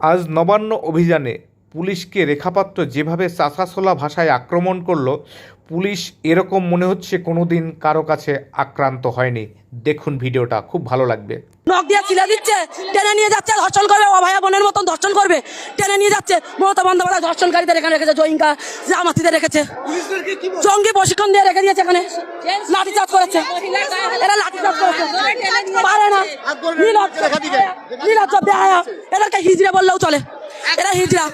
আজ নবান্ন অভিযানে পুলিশকে রেখাপাত্র যেভাবে চাষাছোলা ভাষায় আক্রমণ করল পুলিশ এরকম মনে হচ্ছে কোনোদিন কারও কাছে আক্রান্ত হয়নি। দেখুন ভিডিওটা খুব ভালো লাগবে। নখ দিয়ে চিলা দিচ্ছে টেনে নিয়ে যাচ্ছে ধর্ষণ করবে অভয়া বোনের মতন ধর্ষণ করবে টেনে নিয়ে যাচ্ছে মমতা বন্দ্যোপাধ্যায় ধর্ষণকারীদের এখানে রেখেছে জয়িঙ্কা জামাতিদের রেখেছে জঙ্গি প্রশিক্ষণ দিয়ে রেখে দিয়েছে এখানে লাঠিচার্জ করেছে। এরা লাঠিচার্জ করেছে পারে না। নীলজ্জ বেহায়া। এদেরকে হিজড়ে বললেও চলে। এরা হিজড়া।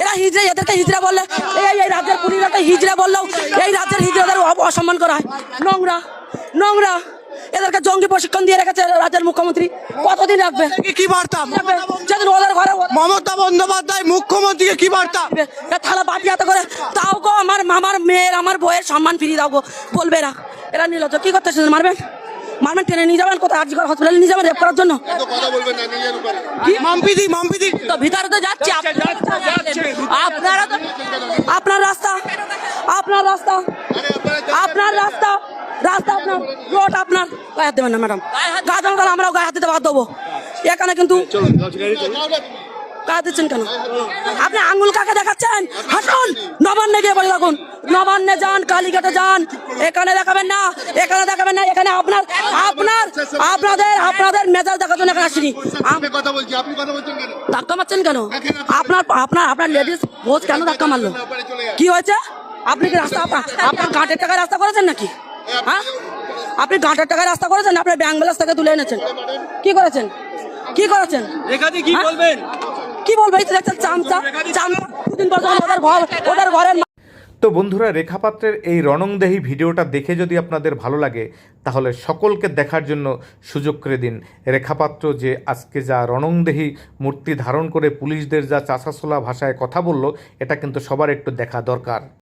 এরা হিজড়ে এদেরকে হিজড়া বললে। এই এই রাজ্যের পুলিশকে হিজড়া বললেও এই রাজ্যের হিজড়াদের অসম্মান করা হয়। নোংরা নোংরা। এদেরকে জঙ্গি প্রশিক্ষণ দিয়ে রেখেছে রাজ্যের মুখ্যমন্ত্রী। কতদিন রাখবে? কি- কি বার্তা? যেদিন ওদের ঘরে মমতা বন্দ্যোপাধ্যায় মুখ্যমন্ত্রীকে কি বার্তা? থালা বাটি হাতে করে তাও গো আমার মামার মেয়ের আমার বইয়ের সম্মান ফিরিয়ে দাও গো। বলবে এরা। এরা নির্লজ্জ কি করতেছেন মারবেন মারবেন টেনে নিয়ে যাবেন কোথায়? আর্জি হসপিটালে নিয়ে যাবেন রেপ করার জন্য? মাম্পিদি মাম্পিদি তো ভিতরে তো যাচ্ছে আপনারা তো আপনার রাস্তা আপনার রাস্তা আপনার রাস্তা রাস্তা আপনার রোড আপনার। গায়ে হাত দেবেন না ম্যাডাম। গায়ে তাহলে আমরাও গায়ে হাত দিতে বাদ দেবো এখানে কিন্তু গায়ে দিচ্ছেন কেন? আপনি আঙ্গুল কাকে দেখাচ্ছেন? হাসুন। নবান্নে গিয়ে বলে রাখুন। নবান্নে যান কালীঘাটে যান। এখানে দেখাবেন না এখানে দেখাবেন না এখানে আপনার আপনার আপনাদের আপনাদের মেজাজ দেখার জন্য এখানে আসিনি। আম- আপনি কথা বলছি আপনি কথা বলছেন কেন? ধাক্কা মারছেন কেন? আপনার আপনার আপনার লেডিস ভোজ কেন ধাক্কা মারলো? কি হয়েছে? আপনি কি রাস্তা আপনার গাঁটের টাকায় রাস্তা করেছেন নাকি? হ্যাঁ? আপনি গাঁটের টাকায় রাস্তা করেছেন? আপনার ব্যাংক ব্যালেন্স থেকে তুলে এনেছেন। কি করেছেন? কি করেছেন? কি হ্যাঁ? বলবেন? কি বলব, এই তো দেখছেন চামচা চামচা ওদের ঘর, ওদের তো বন্ধুরা, রেখাপাত্রের এই রণংদেহী ভিডিওটা দেখে যদি আপনাদের ভালো লাগে, তাহলে সকলকে দেখার জন্য সুযোগ করে দিন। রেখাপাত্র যে আজকে যা রণংদেহী মূর্তি ধারণ করে পুলিশদের যা চাষাছোলা ভাষায় কথা বলল, এটা কিন্তু সবার একটু দেখা দরকার।